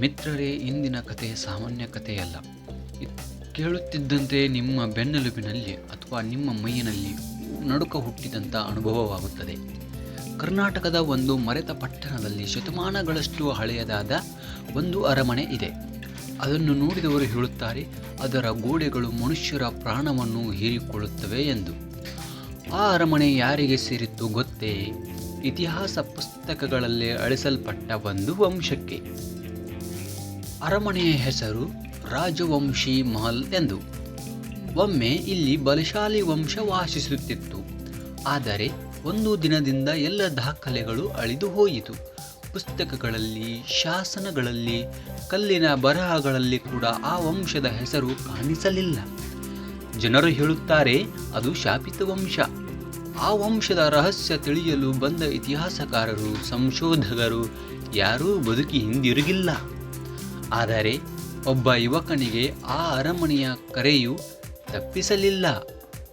ಮಿತ್ರರೇ, ಇಂದಿನ ಕತೆ ಸಾಮಾನ್ಯ ಕಥೆಯಲ್ಲ ಕೇಳುತ್ತಿದ್ದಂತೆ ನಿಮ್ಮ ಬೆನ್ನೆಲುಬಿನಲ್ಲಿ ಅಥವಾ ನಿಮ್ಮ ಮೈಯಿನಲ್ಲಿ ನಡುಕ ಹುಟ್ಟಿದಂಥ ಅನುಭವವಾಗುತ್ತದೆ. ಕರ್ನಾಟಕದ ಒಂದು ಮರೆತ ಪಟ್ಟಣದಲ್ಲಿ ಶತಮಾನಗಳಷ್ಟು ಹಳೆಯದಾದ ಒಂದು ಅರಮನೆ ಇದೆ. ಅದನ್ನು ನೋಡಿದವರು ಹೇಳುತ್ತಾರೆ, ಅದರ ಗೋಡೆಗಳು ಮನುಷ್ಯರ ಪ್ರಾಣವನ್ನು ಹೀರಿಕೊಳ್ಳುತ್ತವೆ ಎಂದು. ಆ ಅರಮನೆ ಯಾರಿಗೆ ಸೇರಿತ್ತು ಗೊತ್ತೇ? ಇತಿಹಾಸ ಪುಸ್ತಕಗಳಲ್ಲಿ ಅಳಿಸಲ್ಪಟ್ಟ ಒಂದು ವಂಶಕ್ಕೆ. ಅರಮನೆಯ ಹೆಸರು ರಾಜವಂಶಿ ಮಹಲ್ ಎಂದು. ಒಮ್ಮೆ ಇಲ್ಲಿ ಬಲಶಾಲಿ ವಂಶ ವಾಸಿಸುತ್ತಿತ್ತು. ಆದರೆ ಒಂದು ದಿನದಿಂದ ಎಲ್ಲ ದಾಖಲೆಗಳು ಅಳಿದು ಹೋಯಿತು. ಪುಸ್ತಕಗಳಲ್ಲಿ, ಶಾಸನಗಳಲ್ಲಿ, ಕಲ್ಲಿನ ಬರಹಗಳಲ್ಲಿ ಕೂಡ ಆ ವಂಶದ ಹೆಸರು ಕಾಣಿಸಲಿಲ್ಲ. ಜನರು ಹೇಳುತ್ತಾರೆ, ಅದು ಶಾಪಿತ ವಂಶ. ಆ ವಂಶದ ರಹಸ್ಯ ತಿಳಿಯಲು ಬಂದ ಇತಿಹಾಸಕಾರರು, ಸಂಶೋಧಕರು ಯಾರೂ ಬದುಕಿ ಹಿಂದಿರುಗಿಲ್ಲ. ಆದರೆ ಒಬ್ಬ ಯುವಕನಿಗೆ ಆ ಅರಮನೆಯ ಕರೆಯು ತಪ್ಪಿಸಲಿಲ್ಲ.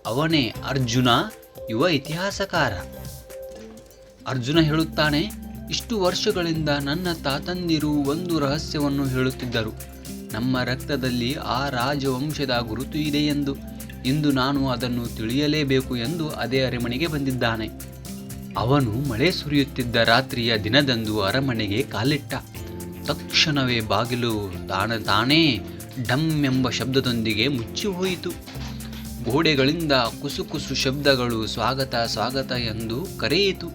ಅವನೇ ಅರ್ಜುನ, ಯುವ ಇತಿಹಾಸಕಾರ. ಅರ್ಜುನ ಹೇಳುತ್ತಾನೆ, ಇಷ್ಟು ವರ್ಷಗಳಿಂದ ನನ್ನ ತಾತಂದಿರು ಒಂದು ರಹಸ್ಯವನ್ನು ಹೇಳುತ್ತಿದ್ದರು. ನಮ್ಮ ರಕ್ತದಲ್ಲಿ ಆ ರಾಜವಂಶದ ಗುರುತು ಇದೆ ಎಂದು. ಇಂದು ನಾನು ಅದನ್ನು ತಿಳಿಯಲೇಬೇಕು ಎಂದು ಅದೇ ಅರಮನೆಗೆ ಬಂದಿದ್ದಾನೆ. ಅವನು ಮಳೆ ಸುರಿಯುತ್ತಿದ್ದ ರಾತ್ರಿಯ ದಿನದಂದು ಅರಮನೆಗೆ ಕಾಲಿಟ್ಟ. ತಕ್ಷಣವೇ ಬಾಗಿಲು ತಾನ ತಾನೇ ಡಮ್ ಎಂಬ ಶಬ್ದದೊಂದಿಗೆ ಮುಚ್ಚಿ ಹೋಯಿತು. ಗೋಡೆಗಳಿಂದ ಕುಸುಕುಸು ಶಬ್ದಗಳು ಸ್ವಾಗತ ಸ್ವಾಗತ ಎಂದು ಕರೆಯಿತು.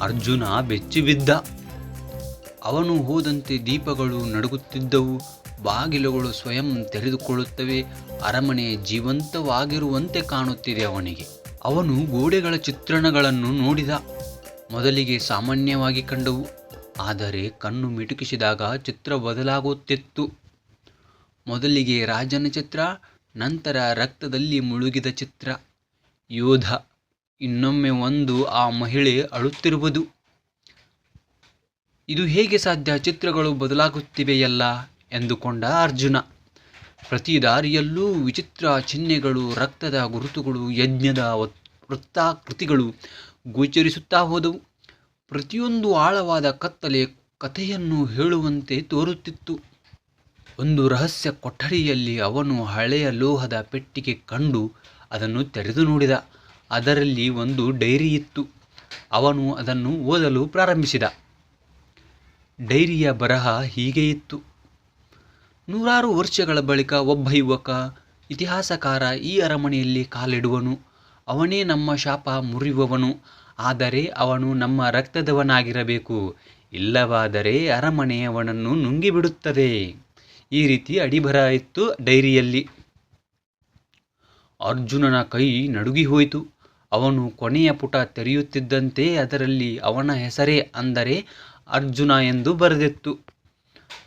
ಅರ್ಜುನ ಬೆಚ್ಚಿಬಿದ್ದ. ಅವನು ಹೋದಂತೆ ದೀಪಗಳು ನಡುಗುತ್ತಿದ್ದವು. ಬಾಗಿಲುಗಳು ಸ್ವಯಂ ತೆರೆದುಕೊಳ್ಳುತ್ತವೆ. ಅರಮನೆ ಜೀವಂತವಾಗಿರುವಂತೆ ಕಾಣುತ್ತಿದೆ ಅವನಿಗೆ. ಅವನು ಗೋಡೆಗಳ ಚಿತ್ರಣಗಳನ್ನು ನೋಡಿದ. ಮೊದಲಿಗೆ ಸಾಮಾನ್ಯವಾಗಿ ಕಂಡವು. ಆದರೆ ಕಣ್ಣು ಮಿಟುಕಿಸಿದಾಗ ಚಿತ್ರ ಬದಲಾಗುತ್ತಿತ್ತು. ಮೊದಲಿಗೆ ರಾಜನ ಚಿತ್ರ, ನಂತರ ರಕ್ತದಲ್ಲಿ ಮುಳುಗಿದ ಚಿತ್ರ. ಯೋಧ, ಇನ್ನೊಮ್ಮೆ ಒಂದು ಆ ಮಹಿಳೆ ಅಳುತ್ತಿರುವುದು. ಇದು ಹೇಗೆ ಸಾಧ್ಯ ಚಿತ್ರಗಳು ಬದಲಾಗುತ್ತಿವೆಯಲ್ಲ ಎಂದುಕೊಂಡ ಅರ್ಜುನ. ಪ್ರತಿ ದಾರಿಯಲ್ಲೂ ವಿಚಿತ್ರ ಚಿಹ್ನೆಗಳು, ರಕ್ತದ ಗುರುತುಗಳು, ಯಜ್ಞದ ವೃತ್ತಾಕೃತಿಗಳು ಗೋಚರಿಸುತ್ತಾ ಹೋದವು. ಪ್ರತಿಯೊಂದು ಆಳವಾದ ಕತ್ತಲೆ ಕಥೆಯನ್ನು ಹೇಳುವಂತೆ ತೋರುತ್ತಿತ್ತು. ಒಂದು ರಹಸ್ಯ ಕೊಠಡಿಯಲ್ಲಿ ಅವನು ಹಳೆಯ ಲೋಹದ ಪೆಟ್ಟಿಗೆ ಕಂಡು ಅದನ್ನು ತೆರೆದು ನೋಡಿದ. ಅದರಲ್ಲಿ ಒಂದು ಡೈರಿ ಇತ್ತು. ಅವನು ಅದನ್ನು ಓದಲು ಪ್ರಾರಂಭಿಸಿದ. ಡೈರಿಯ ಬರಹ ಹೀಗೆ ಇತ್ತು. ನೂರಾರು ವರ್ಷಗಳ ಬಳಿಕ ಒಬ್ಬ ಯುವಕ, ಇತಿಹಾಸಕಾರ ಈ ಅರಮನೆಯಲ್ಲಿ ಕಾಲಿಡುವನು. ಅವನೇ ನಮ್ಮ ಶಾಪ ಮುರಿಯುವವನು. ಆದರೆ ಅವನು ನಮ್ಮ ರಕ್ತದವನಾಗಿರಬೇಕು, ಇಲ್ಲವಾದರೆ ಅರಮನೆ ಅವನನ್ನು ನುಂಗಿಬಿಡುತ್ತದೆ. ಈ ರೀತಿ ಅಡಿಬರ ಇತ್ತು ಡೈರಿಯಲ್ಲಿ. ಅರ್ಜುನನ ಕೈ ನಡುಗಿ ಹೋಯಿತು. ಅವನು ಕೊನೆಯ ಪುಟ ತೆರೆಯುತ್ತಿದ್ದಂತೆ ಅದರಲ್ಲಿ ಅವನ ಹೆಸರೇ ಅಂದರೆ ಅರ್ಜುನ ಎಂದು ಬರೆದಿತ್ತು.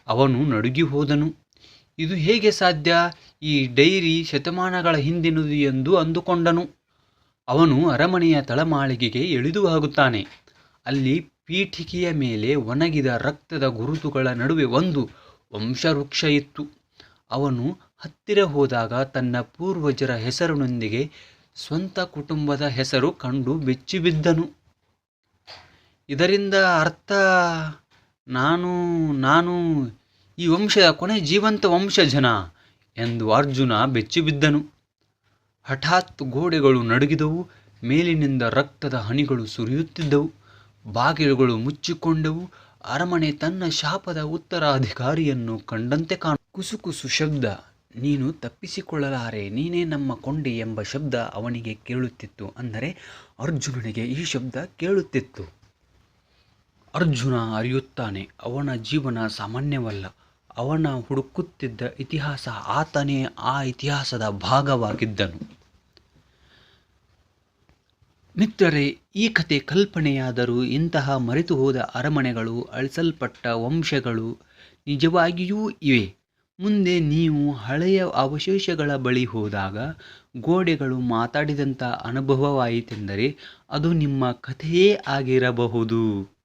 ಅವನು ನಡುಗಿ ಹೋದನು. ಇದು ಹೇಗೆ ಸಾಧ್ಯ? ಈ ಡೈರಿ ಶತಮಾನಗಳ ಹಿಂದಿನದು ಎಂದು ಅಂದುಕೊಂಡನು. ಅವನು ಅರಮನೆಯ ತಳಮಾಳಿಗೆಗೆ ಇಳಿದು ಹೋಗುತ್ತಾನೆ ಅಲ್ಲಿ ಪೀಠಿಕೆಯ ಮೇಲೆ ಒಣಗಿದ ರಕ್ತದ ಗುರುತುಗಳ ನಡುವೆ ಒಂದು ವಂಶವೃಕ್ಷ ಇತ್ತು. ಅವನು ಹತ್ತಿರ ಹೋದಾಗ ತನ್ನ ಪೂರ್ವಜರ ಹೆಸರಿನೊಂದಿಗೆ ಸ್ವಂತ ಕುಟುಂಬದ ಹೆಸರು ಕಂಡು ಬೆಚ್ಚಿಬಿದ್ದನು ಇದರಿಂದ ಅರ್ಥ, ನಾನು ನಾನು ಈ ವಂಶದ ಕೊನೆ ಜೀವಂತ ವಂಶಜನ ಎಂದು ಅರ್ಜುನ ಬೆಚ್ಚಿಬಿದ್ದನು. ಹಠಾತ್ ಗೋಡೆಗಳು ನಡುಗಿದವು, ಮೇಲಿನಿಂದ ರಕ್ತದ ಹನಿಗಳು ಸುರಿಯುತ್ತಿದ್ದವು, ಬಾಗಿಲುಗಳು ಮುಚ್ಚಿಕೊಂಡವು, ಅರಮನೆ ತನ್ನ ಶಾಪದ ಉತ್ತರಾಧಿಕಾರಿಯನ್ನು ಕಂಡಂತೆ ಕಾಣ ಕುಸುಕುಸು ಶಬ್ದ, ನೀನು ತಪ್ಪಿಸಿಕೊಳ್ಳಲಾರೆ, ನೀನೇ ನಮ್ಮ ಕೊಂಡೆ ಎಂಬ ಶಬ್ದ ಅವನಿಗೆ ಕೇಳುತ್ತಿತ್ತು ಅಂದರೆ ಅರ್ಜುನನಿಗೆ ಈ ಶಬ್ದ ಕೇಳುತ್ತಿತ್ತು. ಅರ್ಜುನ ಅರಿಯುತ್ತಾನೆ, ಅವನ ಜೀವನ ಸಾಮಾನ್ಯವಲ್ಲ, ಅವನ ಹುಡುಕುತ್ತಿದ್ದ ಇತಿಹಾಸ ಆತನೇ ಆ ಇತಿಹಾಸದ ಭಾಗವಾಗಿದ್ದನು. ಮಿತ್ರರೇ ಈ ಕತೆ ಕಲ್ಪನೆಯಾದರೂ ಇಂತಹ ಮರೆತು ಹೋದ ಅರಮನೆಗಳು, ಅಳಿಸಲ್ಪಟ್ಟ ವಂಶಗಳು ನಿಜವಾಗಿಯೂ ಇವೆ. ಮುಂದೆ ನೀವು ಹಳೆಯ ಅವಶೇಷಗಳ ಬಳಿ ಹೋದಾಗ ಗೋಡೆಗಳು ಮಾತಾಡಿದಂಥ ಅನುಭವವಾಯಿತೆಂದರೆ ಅದು ನಿಮ್ಮ ಕಥೆಯೇ ಆಗಿರಬಹುದು.